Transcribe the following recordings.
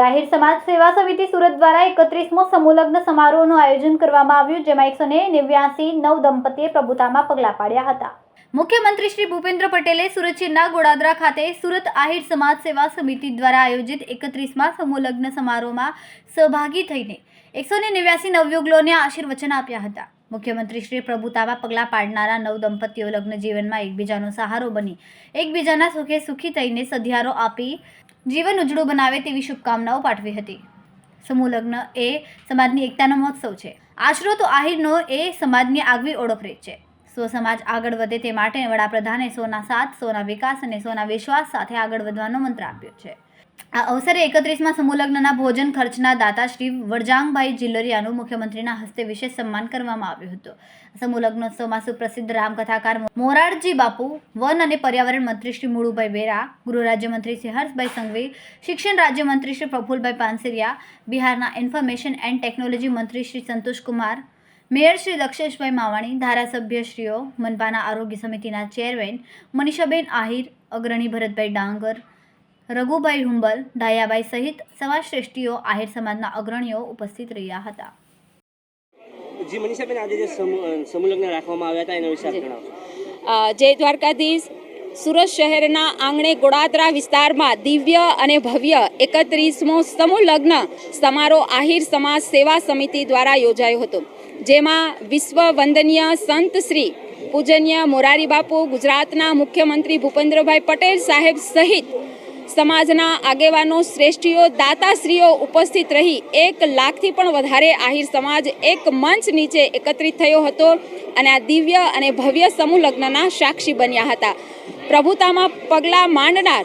આહિર સમાજ સેવા સમિતિ સુરત દ્વારા એકત્રીસમો સમૂહલગ્ન સમારોહનું આયોજન કરવામાં આવ્યું, જેમાં એકસો ને નેવ્યાસી નવ દંપતીએ પ્રભુતામાં પગલાં પાડ્યા હતા. મુખ્યમંત્રી શ્રી ભૂપેન્દ્ર પટેલે સુરત શહેરના ગોડાદરા ખાતે સુરત આહિર સમાજ સેવા સમિતિ દ્વારા આયોજિત એકત્રીસમાં સમૂહલગ્ન સમારોહમાં સહભાગી થઈને એકસો નેવ્યાસી નવયુગલોને આશીર્વચન આપ્યા હતા. મુખ્યમંત્રી શ્રી પ્રભુતામાં પગલાં પાડનારા નવ દંપતીઓ લગ્ન જીવનમાં એકબીજાનો સહારો બની એકબીજાના સુખે સુખી થઈને સધિયારો આપી જીવન ઉજળું બનાવે તેવી શુભકામનાઓ પાઠવી હતી. સમૂહ લગ્ન એ સમાજની એકતાનો મહોત્સવ છે. આશરો તો આહિરનો એ સમાજની આગવી ઓળખ રીત છે. સો સમાજ આગળ વધે તે માટે વડાપ્રધાને સોના સાથ, સોના વિકાસ અને સોના વિશ્વાસ સાથે આગળ વધવાનો મંત્ર આપ્યો છે. આ અવસરે એકત્રીસમાં સમૂહલગ્નના ભોજન ખર્ચના દાતા શ્રી વરજાંગભાઈ જિલ્લરિયાનું મુખ્યમંત્રીના હસ્તે વિશેષ સન્માન કરવામાં આવ્યું હતું. સમૂહલગ્નોત્સવમાં સુપ્રસિદ્ધ રામકથાકાર મોરારજી બાપુ, વન અને પર્યાવરણ મંત્રી શ્રી મુળુભાઈ બેરા ગૃહ રાજ્યમંત્રી શ્રી હર્ષભાઈ સંઘવી, શિક્ષણ રાજ્યમંત્રી શ્રી પ્રફુલભાઈ પાનસરિયા, બિહારના ઇન્ફોર્મેશન એન્ડ ટેકનોલોજી મંત્રી શ્રી સંતોષકુમાર, મેયર શ્રી દક્ષેશભાઈ માવાણી ધારાસભ્યશ્રીઓ મનપાના આરોગ્ય સમિતિના ચેરમેન મનીષાબેન આહિર, અગ્રણી ભરતભાઈ ડાંગર રઘુભાઈ હુંબલ ડાયાબાઈ સહિત સમાજશ્રેષ્ઠીઓ આહિર સમાજના અગ્રણીઓ ઉપસ્થિત રહ્યા હતા. જી મનીષાબેન આજે જે સમૂહ સમૂહ રાખવામાં આવ્યા હતા એના વિશે જણાવો. જય દ્વારકાધીશ. સુરત શહેરના આંગણે ગોળાદરા વિસ્તારમાં દિવ્ય અને ભવ્ય એકત્રીસમો સમૂહ લગ્ન સમારોહ આહિર સમાજ સેવા સમિતિ દ્વારા યોજાયો હતો જેમાં વિશ્વ વંદનીય સંત શ્રી પૂજનીય મોરારી બાપુ ગુજરાતના મુખ્યમંત્રી ભૂપેન્દ્રભાઈ પટેલ સાહેબ સહિત સમાજના આગેવાનો, શ્રેષ્ઠીઓ, દાતાશ્રીઓ ઉપસ્થિત રહી એક લાખથી પણ વધારે આહિર સમાજ એક મંચ નીચે એકત્રિત થયો હતો અને આ દિવ્ય અને ભવ્ય સમૂહ લગ્નના સાક્ષી બન્યા હતા. પ્રભુતામાં પગલાં માંડનાર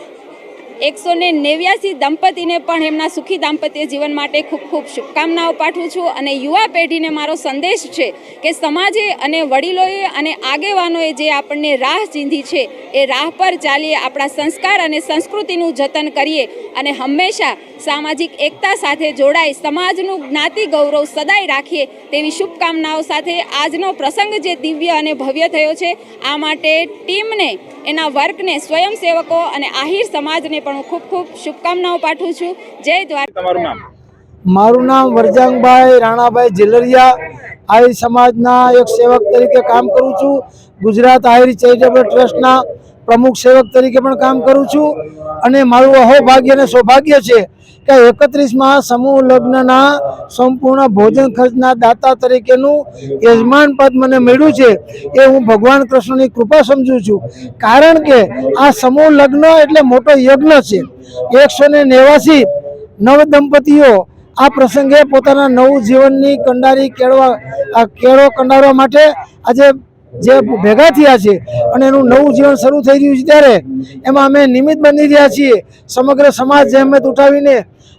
એકસો ને નેવ્યાસી દંપતીને પણ એમના સુખી દાંપત્ય જીવન માટે ખૂબ ખૂબ શુભકામનાઓ પાઠવું છું અને યુવા પેઢીને મારો સંદેશ છે કે સમાજે અને વડીલોએ અને આગેવાનોએ જે આપણને રાહ ચીંધી છે, એ રાહ પર ચાલીએ, આપણા સંસ્કાર અને સંસ્કૃતિનું જતન કરીએ અને હંમેશા સામાજિક એકતા સાથે જોડાઈ, સમાજનું જ્ઞાતિ ગૌરવ સદાય રાખીએ તેવી શુભકામનાઓ સાથે આજનો પ્રસંગ જે દિવ્ય અને ભવ્ય થયો છે, આ માટે ટીમને, એના વર્કને સ્વયંસેવકો અને આહિર સમાજને પણ હું ખૂબ ખૂબ શુભકામનાઓ પાઠવું છું. જય દ્વારકા તમારું નામ? મારું નામ વરજાંગભાઈ રાણાભાઈ જેલરિયા. આહિર સમાજના એક સેવક તરીકે કામ કરું છું. ગુજરાત આહિર ચેરિટેબલ ટ્રસ્ટના પ્રમુખ સેવક તરીકે પણ કામ કરું છું. અને મારું અહોભાગ્ય અને સૌભાગ્ય છે કે એકત્રીસમાં સમૂહ લગ્નના સંપૂર્ણ ભોજન ખર્ચના દાતા તરીકેનું યજમાન પદ મને મળ્યું છે, એ હું ભગવાન કૃષ્ણની કૃપા સમજું છું. કારણ કે આ સમૂહ લગ્ન એટલે મોટો યજ્ઞ છે. એકસો ને નેવાસી નવ દંપતીઓ આ પ્રસંગે પોતાના નવું જીવનની કંડારી કેળવા કેળો કંડારવા માટે આજે જે ભેગા થયા છે અને એનું નવું જીવન શરૂ થઈ રહ્યું છે ત્યારે, એમાં અમે નિમિત્ત બની રહ્યા છીએ. સમગ્ર સમાજ જહેમત ઉઠાવીને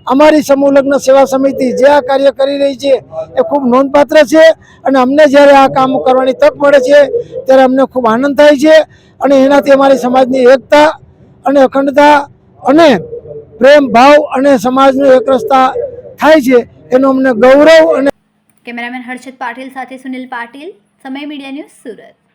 અમારી સમૂહ લગ્ન સેવા સમિતિ જે આ કાર્ય કરી રહી છે, એ ખૂબ નોંધપાત્ર છે અને અમને જ્યારે આ કામ કરવાની તક મળે છે, ત્યારે અમને ખૂબ આનંદ થાય છે અને એનાથી અમારી સમાજની એકતા અને અખંડતા અને પ્રેમ, ભાવ અને સમાજનું એકરસતા થાય છે, એનો અમને ગૌરવ અને કેમેરામેન હર્ષદ પાટીલ સાથે સુનિલ પાટીલ. સમય મીડિયા ન્યૂઝ સુરત.